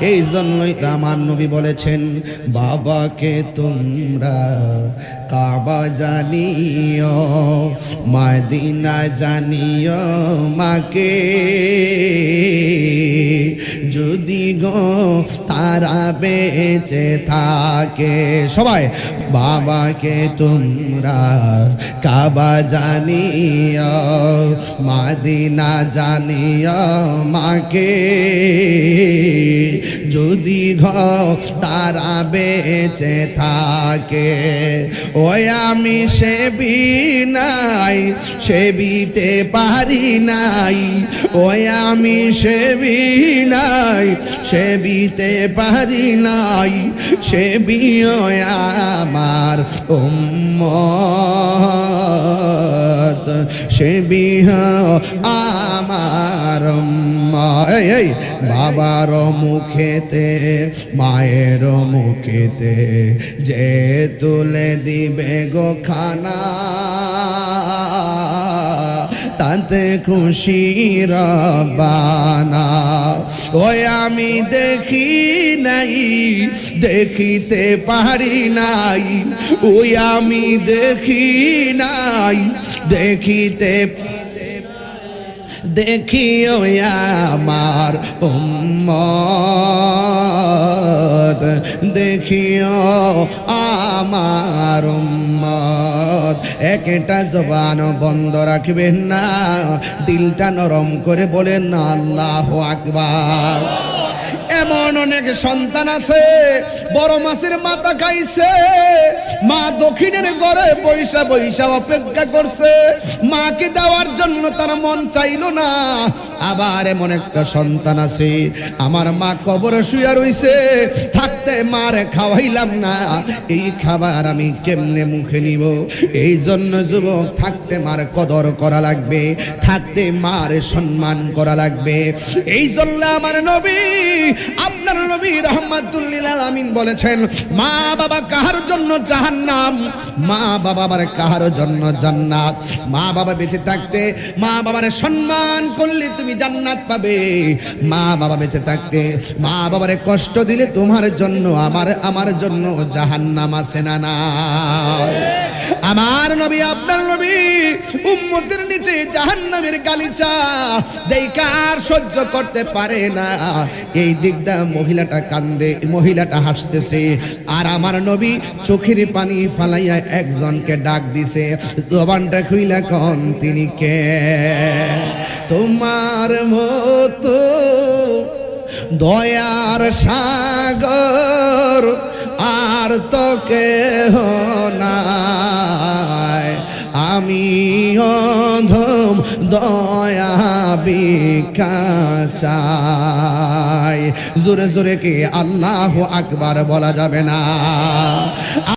এই জন্যই তো আমার নবী বলেছেন, বাবাকে তোমরা কাবা জানিও মাদিনা জানিও মাকে। যদি গো তারা বেঁচে থাকে। সবাই বাবাকে তোমরা কাবা জানিও মাদিনা জানিও মাকে। যদি ঘ তারা বেঁচে থাকে, ওই আমি সেবি নাই, সেবিতে পারি নাই ওই আমি সেবি নাই, সেবিতে পারি নাই সেবি আমার উম্মত, সেবি আমার উম্মত। এই বাবার মুখেতে, মায়ের মুখেতে যে তুলে দিবে গো খানা। তাতে খুশি রবানা। ওই আমি দেখি নাই, দেখিতে পারি নাই। ওই আমি দেখি নাই, দেখিতে দেখিও আমার উম্মত, দেখিও আমার উম্মত। একটা জবান বন্ধ রাখবেন না, দিলটা নরম করে বলেন আল্লাহ আকবার। এমন অনেক সন্তান আছে, বড় মাছের মাথা খাইছে, মা দক্ষিণের ঘরে বৈশা বৈশা অপেক্ষা করছে। মাকে দেওয়ার জন্য তার মন চাইলো না, আবার এমন একটা সন্তান আছে, আমার মা কবরে শুয়ে রইছে, থাকতে মারে খাওয়াইলাম না, এই খাবার আমি কেমনে মুখে নিব? এই জন্য যুবক, থাকতে মার কদর করা লাগবে, থাকতে মার সম্মান করা লাগবে। এই জন্য আমার নবী আপনার নবী রহমাতুল্লিল আমিন বলেছেন, মা বাবা কাহার জন্য জাহান্নাম? মা বাবা আবার কাহার জন্য জান্নাত? মা বাবা বেঁচে থাকতে, মা বাবার সম্মান করলে তুমি জান্নাত পাবে। মা বাবা বেঁচে থাকতে, মা বাবারে কষ্ট দিলে তোমার জন্য, আমার আমার জন্য জাহান্নাম আছে না না আমার নবী, আপনার নবী, উম্মতের নিচে জাহান্নামের গালিচা দেইকার সহ্য করতে পারে না। এই দিকটা মহিলাটা কান্দে, মহিলাটা হাসতেছে। আর আমার নবী চোখের পানি ফালাইয়া একজনকে ডাক দিছে, জবানটা খুইলা কন, তিনি কে? তোমার মতো দয়ার সাগর আর তো কেহ আমি অধম দয়া বিকাচায় জোরে জোরে কি আল্লাহ আকবার বলা যাবে না।